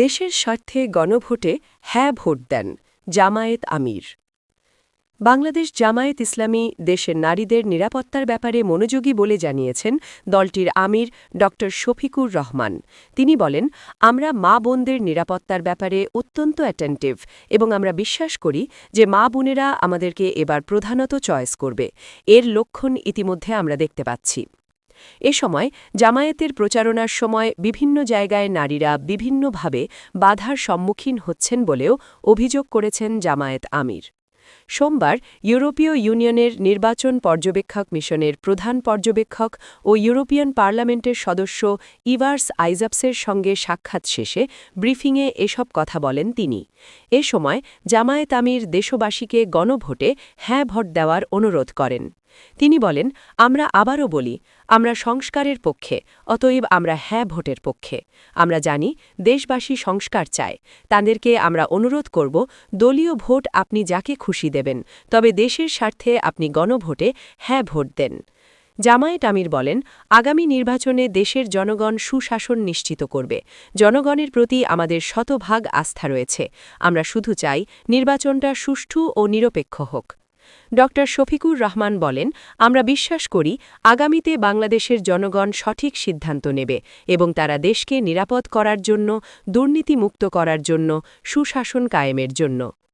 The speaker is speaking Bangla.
দেশের স্বার্থে গণভোটে হ্যাঁ ভোট দেন জামায়েত আমির। বাংলাদেশ জামায়াত ইসলামী দেশের নারীদের নিরাপত্তার ব্যাপারে মনোযোগী বলে জানিয়েছেন দলটির আমির ড. শফিকুর রহমান। তিনি বলেন, আমরা মা বোনদের নিরাপত্তার ব্যাপারে অত্যন্ত অ্যাটেন্টিভ এবং আমরা বিশ্বাস করি যে মা বোনেরা আমাদেরকে এবার প্রধানত চয়েস করবে। এর লক্ষণ ইতিমধ্যে আমরা দেখতে পাচ্ছি। এ সময় জামায়াতের প্রচারণার সময় বিভিন্ন জায়গায় নারীরা বিভিন্নভাবে বাধার সম্মুখীন হচ্ছেন বলেও অভিযোগ করেছেন জামায়াত আমির। সোমবার ইউরোপীয় ইউনিয়নের নির্বাচন পর্যবেক্ষক মিশনের প্রধান পর্যবেক্ষক ও ইউরোপিয়ান পার্লামেন্টের সদস্য ইভার্স আইজাপসের সঙ্গে সাক্ষাৎ শেষে ব্রিফিংয়ে এসব কথা বলেন তিনি। এ সময় জামায়াত আমির দেশবাসীকে গণভোটে হ্যাঁ ভোট দেওয়ার অনুরোধ করেন। তিনি বলেন, আমরা আবারও বলি, আমরা সংস্কারের পক্ষে, অতএব আমরা হ্যাঁ ভোটের পক্ষে। আমরা জানি, দেশবাসী সংস্কার চায়। তাদেরকে আমরা অনুরোধ করব, দলীয় ভোট আপনি যাকে খুশি দেবেন, তবে দেশের স্বার্থে আপনি গণভোটে হ্যাঁ ভোট দেন। জামায়েত আমির বলেন, আগামী নির্বাচনে দেশের জনগণ সুশাসন নিশ্চিত করবে। জনগণের প্রতি আমাদের শতভাগ আস্থা রয়েছে। আমরা শুধু চাই, নির্বাচনটা সুষ্ঠু ও নিরপেক্ষ হোক। ড শফিকুর রহমান বলেন, আমরা বিশ্বাস করি আগামীতে বাংলাদেশের জনগণ সঠিক সিদ্ধান্ত নেবে এবং তারা দেশকে নিরাপদ করার জন্য, দুর্নীতিমুক্ত করার জন্য, সুশাসন কায়েমের জন্য।